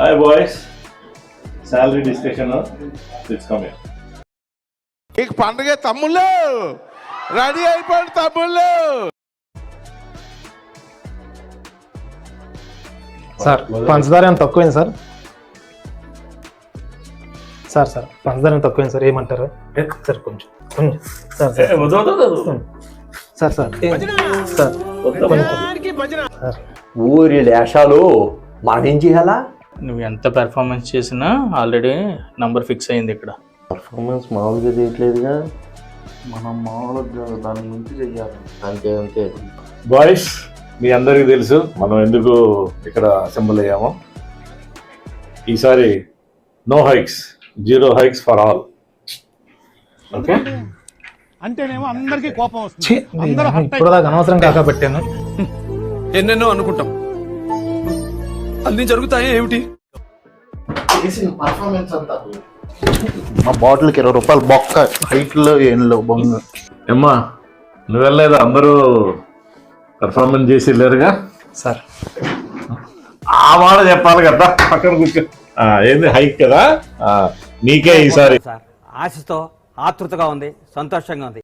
Hi boys salary discussion it's coming నీకు పండుగ తమ్ముళ్ళు. రెడీ అయిపోయి తమ్ముళ్ళు. సార్ పంచదార ఏమైనా తక్కువైంది సార్? సార్ సార్ పంచదార ఏమైనా తక్కువైంది సార్? ఏమంటారు? సార్ కొంచెం కొంచెం. Sir sir. Sir sir sir ఊరి లేషాలు మనం ఏం చేయాలా? నువ్వు ఎంత పెర్ఫార్మెన్స్ చేసినా ఆల్రెడీ నంబర్ ఫిక్స్ అయింది ఇక్కడ. పర్ఫార్మెన్స్ మామూలుగా చేయట్లేదుగా. మనం మామూలుగా దాని నుంచి చెయ్యాలి. అంతే అంతే. బాయ్స్ మీ అందరికీ తెలుసు మనం ఎందుకు ఇక్కడ అసెంబ్ల్ అయ్యామో. ఈసారి no hikes zero hikes for all okay అంటేనేమో అందరికీ కోపం వస్తుంది. ఇప్పుడు దాకా అనవసరం కాక పెట్టాను. ఎన్నెన్నో అనుకుంటాం. అన్ని జరుగుతాయి ఏమిటి? పర్ఫార్మెన్స్ అంతా మా బాటిల్కి ఇరవై రూపాయలు బొక్క హైట్లో ఏం లేవు బొంగ. ఏమ్మా నువ్వు వెళ్ళలేదు? అందరూ పర్ఫార్మెన్స్ చేసి లేరుగా సార్. ఆ మాట చెప్పాలి కదా పక్కన కూర్చో. ఆ, ఏంది హైక్ కదా? ఆ, నీకే ఈసారి. సార్ ఆశతో ఆతృతగా ఉంది సంతోషంగా ఉంది.